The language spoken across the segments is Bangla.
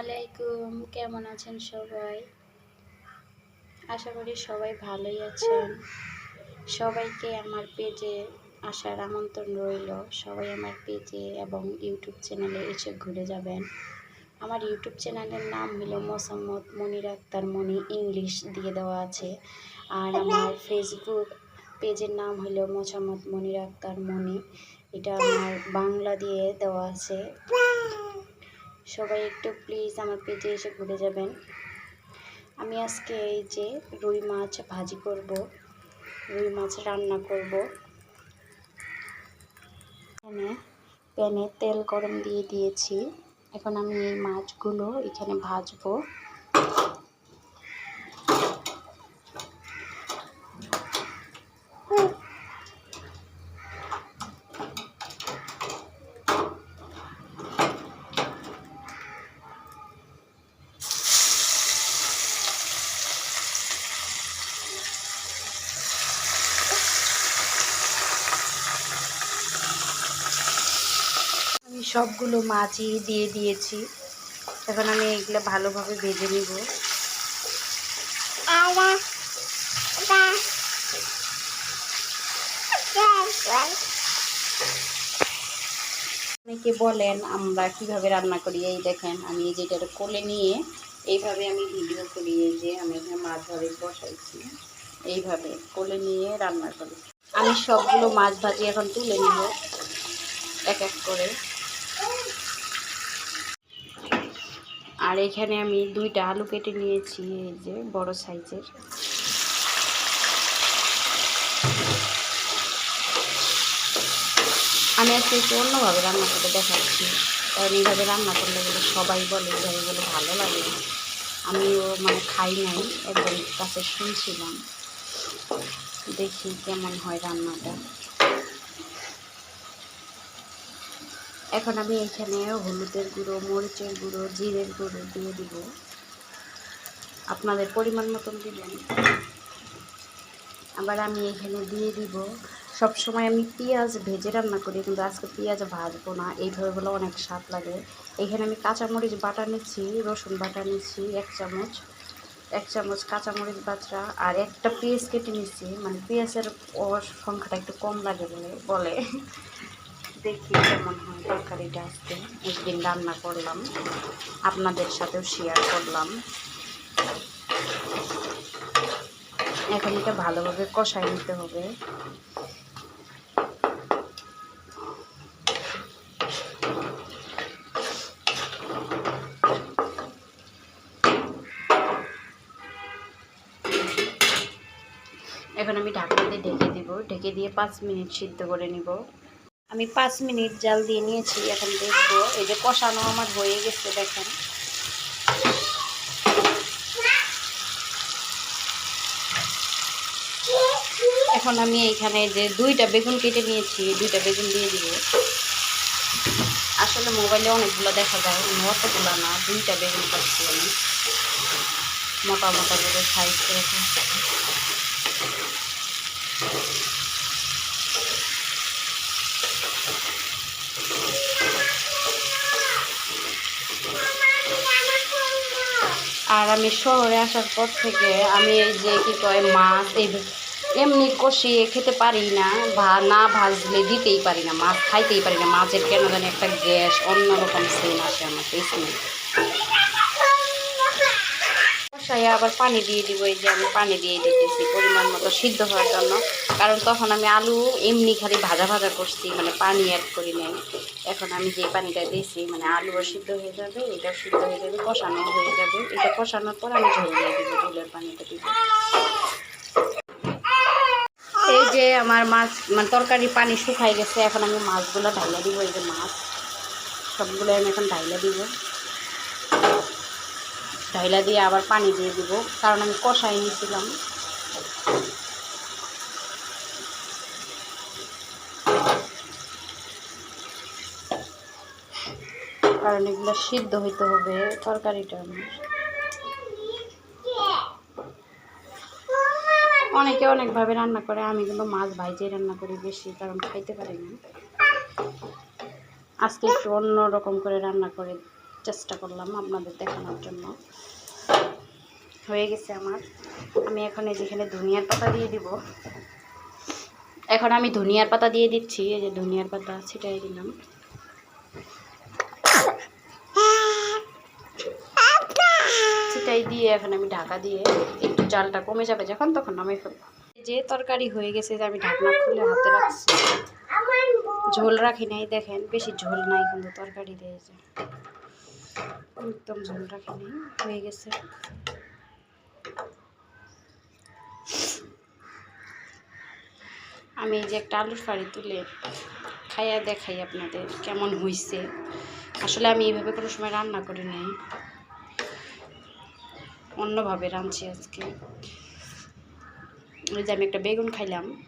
আলাইকুম, কেমন আছেন সবাই? আশা করি সবাই ভালোই আছেন। সবাইকে আমার পেজে আসার আমন্ত্রণ রইল। সবাই আমার পেজে এবং ইউটিউব চ্যানেলে এসে ঘুরে যাবেন। আমার ইউটিউব চ্যানেলের নাম হলো মোসাম্মদ মনির আক্তার মনি ইংলিশ দিয়ে দেওয়া আছে। আর আমার ফেসবুক পেজের নাম হলো মোসাম্মদ মনির আক্তার মনি। এটা আমার বাংলা দিয়ে দেওয়া আছে। সবাই একটু প্লিজ আমার পেজে এসে ঘুরে যাবেন। আমি আজকে এই যে রুই মাছ ভাজি করব, রুই মাছ রান্না করব। এখানে প্যানে তেল গরম দিয়ে দিয়েছি। এখন আমি এই মাছগুলো এখানে ভাজবো। সবগুলো মাছই দিয়ে দিয়েছি। এখন আমি এগুলো ভালোভাবে ভেজে নিব। অনেকে বলেন, আমরা কীভাবে রান্না করি? এই দেখেন, আমি যেটা কোলে নিয়ে এইভাবে আমি ভিডিও করি যে আমি এখানে মাছ ধরে বসাইছি। এইভাবে কোলে নিয়ে রান্না করি। আমি সবগুলো মাছ ভাজি এখন তুলে নিব, এক এক করে। আর এখানে আমি দুইটা আলু কেটে নিয়েছি, এই যে বড় সাইজের। আমি আজকে একটু অন্যভাবে রান্না করে দেখাচ্ছি। কারণ এইভাবে রান্না করলে বলে সবাই বলে এইভাবে বলে ভালো লাগে আমিও মানে খাই নাই একজন কাছে শুনছিলাম। দেখি কেমন হয় রান্নাটা। এখন আমি এখানে হলুদের গুঁড়ো, মরিচের গুঁড়ো, জিরের গুঁড়ো দিয়ে দিব। আপনাদের পরিমাণ মতন দিবেন। আবার আমি এখানে দিয়ে দিব। সব সময় আমি পেঁয়াজ ভেজে রান্না করি, কিন্তু আজকে পেঁয়াজ ভাজবো না। এইভাবে বলে অনেক স্বাদ লাগে। এখানে আমি কাঁচামরিচ বাটা নিচ্ছি, রসুন বাটা নিচ্ছি, এক চামচ। এক চামচ কাঁচামরিচ বাটা আর একটা পেঁয়াজ কেটে নিচ্ছি। মানে পেঁয়াজের সংখ্যাটা একটু কম লাগে বলে বলে। দেখি কেমন হয় তরকারিটা আজকে। একদিন রান্না করলাম। আপনাদের সাথেও শেয়ার করলাম। এখন এটা ভালোভাবে কষাই নিতে হবে। এখন আমি ঢাকনা দিয়ে ঢেকে দিব। ঢেকে দিয়ে পাঁচ মিনিট সিদ্ধ করে নিব। আমি পাঁচ মিনিট জাল দিয়ে নিয়েছি, এখন দেখব। এই যে কষানো আমার হয়ে গেছে, দেখেন। এখন আমি এইখানে যে দুইটা বেগুন কেটে নিয়েছি দুইটা বেগুন দিয়ে দিব। আসলে মোবাইলে অনেকগুলো দেখা যায় অতগুলো না, দুইটা বেগুন কাটছি আমি। মোটা মোটা করে সাইজ করে আর আমি শহরে আসার পর থেকে আমি এই যে কি কয় মাছ, এই এমনি কষিয়ে খেতে পারি না, ভা, না ভাজলে দিতেই পারি না, মাছ খাইতেই পারি না। মাছের কেন জানি একটা গ্যাস অন্যরকম সেন আসে আমার স্মেল কষাইয়ে আবার পানি দিয়ে দিব, এই যে আমি পানি দিয়ে দিতেছি পরিমাণ মতো সিদ্ধ হওয়ার জন্য। কারণ তখন আমি আলু এমনি খালি ভাজা ভাজা করছি মানে পানি অ্যাড করি নাই। এখন আমি যে পানিটা দিয়েছি মানে আলুও সিদ্ধ হয়ে যাবে, এটা সিদ্ধ হয়ে যাবে, কষানো হয়ে যাবে। এটা কষানোর পর আমি ঝোল দিয়ে দিব, ঝোলের পানিটা দিব। এই যে আমার মাছ মানে তরকারি পানি শুকাই গেছে, এখন আমি মাছগুলো ঢাইলা দিব, এই যে মাছ। সবগুলো আমি এখন ঢাইলা দিব। ঢাইলা দিয়ে আবার পানি দিয়ে দিব, কারণ আমি কষাই নিয়েছিলাম। কারণ এগুলো সিদ্ধ হইতে হবে তরকারিটা। অনেকে অনেকভাবে রান্না করে, আমি কিন্তু মাছ ভাইজে রান্না করি বেশি, কারণ খাইতে পারি না। আজকে একটু অন্য রকম করে রান্না করে চেষ্টা করলাম আপনাদের দেখানোর জন্য। হয়ে গেছে আমার। আমি এখন যেখানে ধনিয়ার পাতা দিয়ে দিব। এখন আমি ধনিয়ার পাতা দিয়ে দিচ্ছি, এই যে ধনিয়ার পাতা ছিটাই দিলাম। ছিটাই দিয়ে এখন আমি ঢাকা দিয়ে একটু জালটা কমে যাবে যখন, তখন নামে ফেলব। যে তরকারি হয়ে গেছে যে আমি ঢাকনা খুলে হাতে রাখছি। ঝোল রাখি নাই, দেখেন, বেশি ঝোল নাই কিন্তু তরকারি দিয়েছে একদম ঝোল রাখি নাই, হয়ে গেছে। আমি এই যে একটা আলুর ফাড়ি তুলে খাইয়া দেখাই আপনাদের কেমন হয়েছে আসলে আমি এইভাবে কোনো সময় রান্না করি নাই। অন্যভাবে রাঁধছি আজকে। ওই যে আমি একটা বেগুন খাইলাম।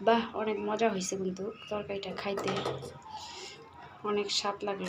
বাহ, অনেক মজা হয়েছে কিন্তু তরকারিটা খাইতে। অনেক স্বাদ লাগল।